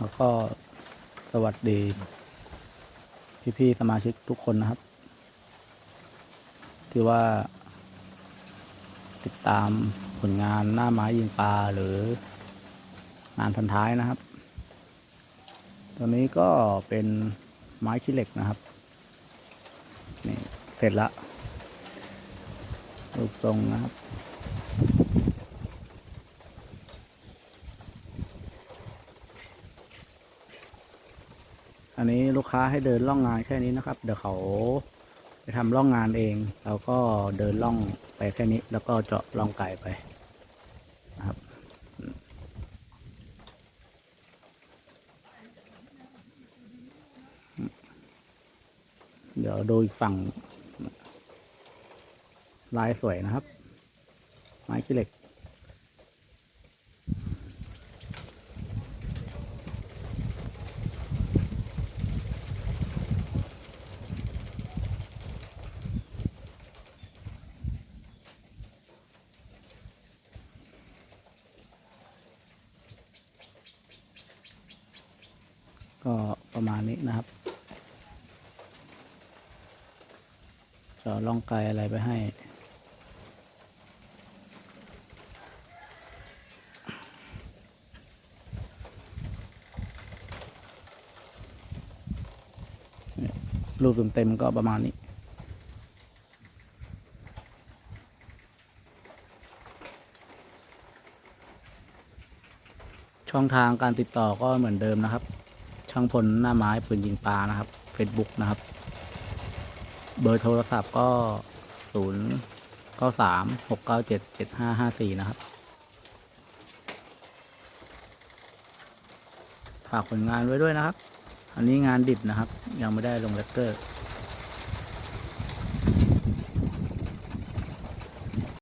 แล้วก็สวัสดี พี่ๆสมาชิกทุกคนนะครับ ที่ว่า ติดตามผลงานหน้าไม้ยิงปลาหรืองานพันท้ายนะครับ ตัวนี้ก็เป็นไม้ขี้เหล็กนะครับนี่เสร็จละรูปทรงนะครับ อันนี้ลูกค้าให้เดินล่องงานแค่นี้นะครับ เดี๋ยวเขาไปทำล่องงานเอง เราก็เดินล่องไปแค่นี้ แล้วก็เจาะล่องไก่ไปนะครับเดี๋ยวดูอีกฝั่ง ลายสวยนะครับ ไม้ขี้เหล็ก ก็ประมาณนี้นะครับจะล่องไกลอะไรไปให้ รูปเต็มๆก็ประมาณนี้ช่องทางการติดต่อก็เหมือนเดิมนะครับ ช่างพลหน้าไม้ปืนยิงปลานะครับ Facebook นะครับ เบอร์โทรศัพท์ก็ศูนย์เก้าสามหกเก้าเจ็ดเจ็ดห้าห้าสี่นะครับ ฝากผลงานไว้ด้วยนะครับ อันนี้งานดิบนะครับ ยังไม่ได้ลงเลกเกอร์